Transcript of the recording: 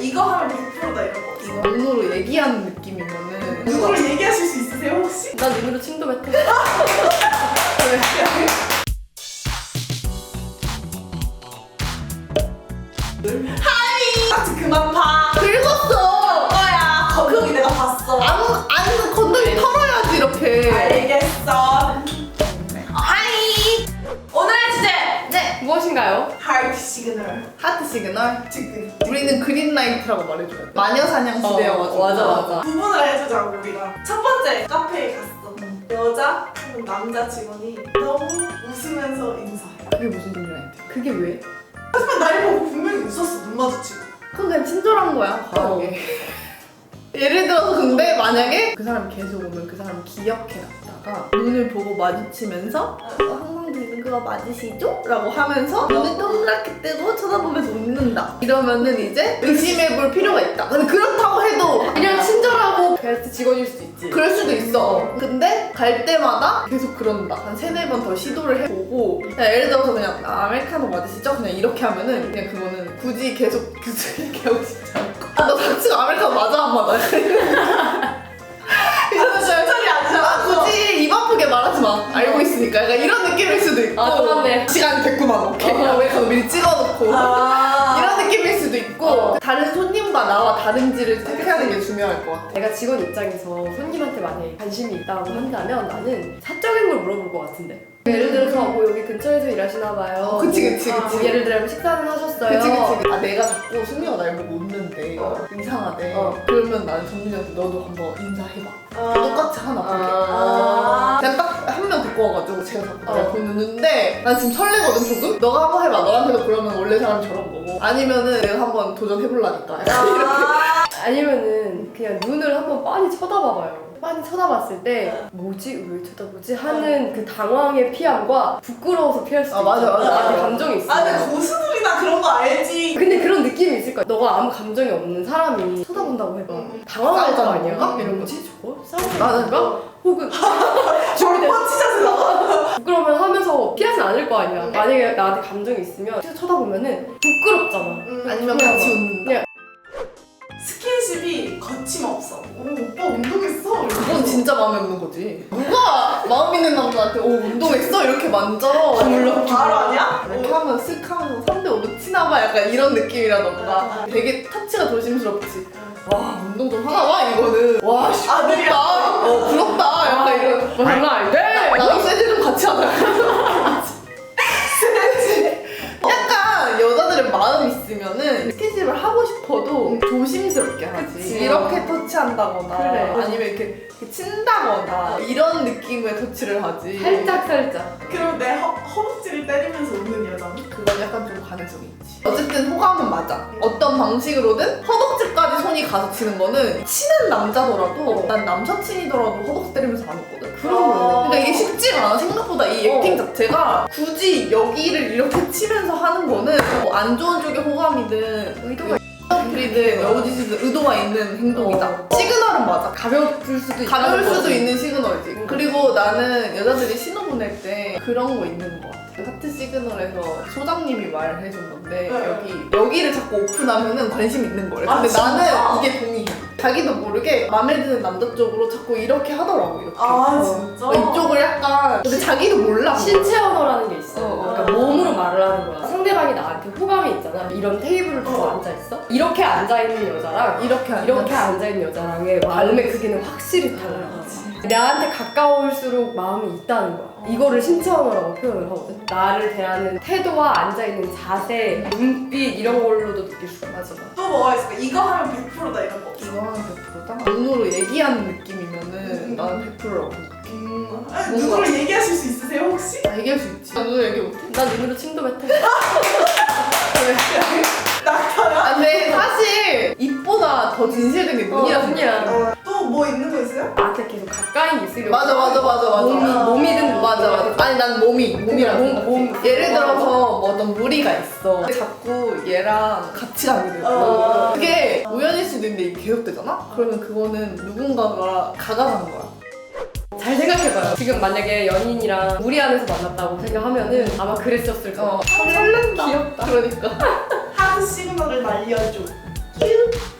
이거 하면 100%다 이런 거. 이거 눈으로 얘기하는 느낌이면은 누구를 얘기하실 수 있으세요 혹시? 나 눈으로 침도 뱉어. 하이! 그만 봐. 긁었어! 거야. 거기 내가 봤어. 안, 안 건더기 털어야지 이렇게 알겠어. 하이! 오늘의 주제! 네 무엇인가요? 하트 시그널. 하트 시그널 지금. 우리는 그린라이트라고 말해줘야 돼 마녀 사냥 시대여가지고 어, 맞아, 맞아. 구분을 해주자고 우리가. 첫 번째 카페에 갔어. 음. 여자 혹은 남자 직원이 너무 웃으면서 인사해. 그게 무슨 그린라이트 그게 왜? 하지만 날 보고 분명히 웃었어. 눈 마주치고. 그건 그냥 친절한 거야 과하게 예를 들어서 근데 만약에 그 사람이 계속 오면 그 사람을 기억해놨다가 눈을 보고 마주치면서 어, 드는 그거 맞으시죠? 라고 하면서 눈을 동그랗게 뜨고 쳐다보면서 웃는다 이러면은 이제 의심해볼 필요가 있다 근데 그렇다고 해도 그냥 친절하고 베스트 직원일 수도 있지. 그럴 수도 있어. 근데 갈 때마다 계속 그런다. 한 세네 번 더 시도를 해보고 그냥 예를 들어서 그냥 아, 아메리카노 맞으시죠? 그냥 이렇게 하면은 그냥 그거는 굳이 계속 계속 이렇게 하고 싶지 않고 아, 너 닥치고 아메리카노 맞아 안 맞아? 이러면 진짜리 아 아니잖아. 굳이 입 아프게 말하지 마. 알고 있으니까. 약간 이런 느낌일 수도 있고 아, 똑같네. 시간이 됐구만. 오케이. 어. 아메리카노 미리 찍어놓고 아. 이런 느낌일 수도 있고 어. 다른 손님과 나와 다른지를 체크하는 게 중요할 것 같아. 내가 직원 입장에서 손님한테 많이 관심이 있다고 한다면 나는 사적인 걸 물어볼 것 같은데. 예를 들어서 뭐 여기 근처에서 일하시나 봐요. 어, 그치, 그치, 뭐, 그치. 뭐 예를 들면 식사는 하셨어요. 그치 그치. 아 내가 자꾸 승리가 날 보고 웃는데 어. 이상하대 어. 그러면 나는 정민이한테 너도 한번 인사해봐 아. 똑같이 하나 보게 아. 그냥 딱한명 데리고 와가지고 제가 자꾸 날 어. 보는데 난 지금 설레거든 조금? 너가 한번 해봐 너한테도 그러면 원래 사람이 저런 거고 아니면은 내가 한번 도전해볼라니까 약간 이렇게 아. 아니면은 그냥 눈을 한번 빤히 쳐다봐봐요. 빤히 쳐다봤을 때 뭐지 왜 쳐다보지 하는 그 당황의 피함과 부끄러워서 피할 수도 아, 맞아, 있잖아. 맞아. 나한테 감정이 있어. 아 근데 고수들이나 그런 거 알지. 근데 그런 느낌이 있을 거야. 너가 아무 감정이 없는 사람이 쳐다본다고 해봐. 응. 당황할 거 아니야. 이런 거지 저거 싸우는 나는 건가? 혹은. 어 진짜 슬러. 부끄러우면 하면서 피하진 않을 거 아니야. 만약에 나한테 감정이 있으면 계속 쳐다보면은 부끄럽잖아. 음, 아니면 같이 막- 웃는다 그냥 스킨십이 거침없어. 오 오빠 운동했어. 그건 진짜 마음에 없는 거지. 누가 마음 있는 남자한테 오 운동했어? 이렇게 만져. 물론 바로 아니야? 이렇게 하면 쓱 하면서 3대 5로 치나봐 약간 이런 느낌이라던가. 되게 타치가 조심스럽지. 와 운동 좀 하나 봐 이거는. 와 씨, 아들이야. 부럽다. 어 부럽다. 약간 이런. 뭐 장난 아닌데? 나도 세제 좀 같이 하자 조심스럽게 하지 그치. 이렇게 터치한다거나 그래. 아니면 이렇게, 이렇게 친다거나 이런 느낌의 터치를 하지 살짝 살짝. 그럼 내 허, 허벅지를 때리면서 웃는 여자는? 그건 약간 좀 가능성이 있지. 어쨌든 호감은 맞아. 어떤 방식으로든 허벅지까지 손이 가서 치는 거는 친한 남자더라도 난 남사친이더라도 허벅지 때리면서 안 웃거든. 그런 거야. 그러니까 이게 쉽지가 않아. 생각보다 이 어. 액팅 자체가 굳이 여기를 이렇게 치면서 하는 거는 뭐안 좋은 쪽의 호감이든 의도가 이든 여우짓이든 의도가 있는 행동이다. 어. 시그널은 맞아. 가벼울 수도 있다. 가벼울 수도 있는 시그널이지. 응. 그리고 나는 여자들이 신호 보낼 때 그런 거 있는 것 같아. 하트 시그널에서 소장님이 말해준 건데 응. 여기 여기를 자꾸 오픈하면은 관심 있는 거래. 아, 근데 진짜? 나는 이게 동의해. 자기도 모르게 마음에 드는 남자 쪽으로 자꾸 이렇게 하더라고 이렇게. 아 어. 진짜? 이쪽을 약간 근데 자기도 몰라. 신체 언어라는 게 있어. 어. 그러니까 몸으로 말을 하는 거야. 상대방이 나한테 호감이 있잖아. 이런 테이블을 두고 어. 앉아 있어. 이렇게 앉아 있는 여자랑 이렇게 안 이렇게 앉아 있는 여자랑의 마음의 크기는 확실히 달라. 나한테 가까울수록 마음이 있다는 거야. 이거를 신체 언어라고 표현을 하거든. 나를 대하는 태도와 앉아 있는 자세, 눈빛 이런 걸로도 느낄 수가 있어. 또 뭐가 있을까? 이거 하면 100%다 이런 거 없어. 이거 하면 100%다. 눈으로 얘기하는 느낌이면은 음. 나는 100%라고 생각해. 음. 아니, 누구를 얘기하실 수 있으 혹시? 나 얘기할 수 있지. 나 눈으로 얘기 못해. 난 눈으로 침도 뱉어. 낙타야? 아, 근데 사실 입보다 더 진실된 게 눈이라 어, 눈이야. 또뭐 있는 거 있어요? 나한테 계속 가까이 있으려고. 맞아 맞아 맞아 맞아 몸이 몸이든 맞아 맞아 아니 난 몸이 몸이랑 몸, 몸. 예를 들어서 뭐 어떤 무리가 있어 근데 자꾸 얘랑 같이 가게 되고 어. 그게 우연일 수도 있는데 계속되잖아? 그러면 그거는 누군가가 가가는 거야 잘 생각해봐요. 지금 만약에 연인이랑 무리 안에서 만났다고 생각하면은 아마 그랬었을 거야. 어 설렌다 귀엽다. 그러니까 하트 시그널을 날려줘. 안녕.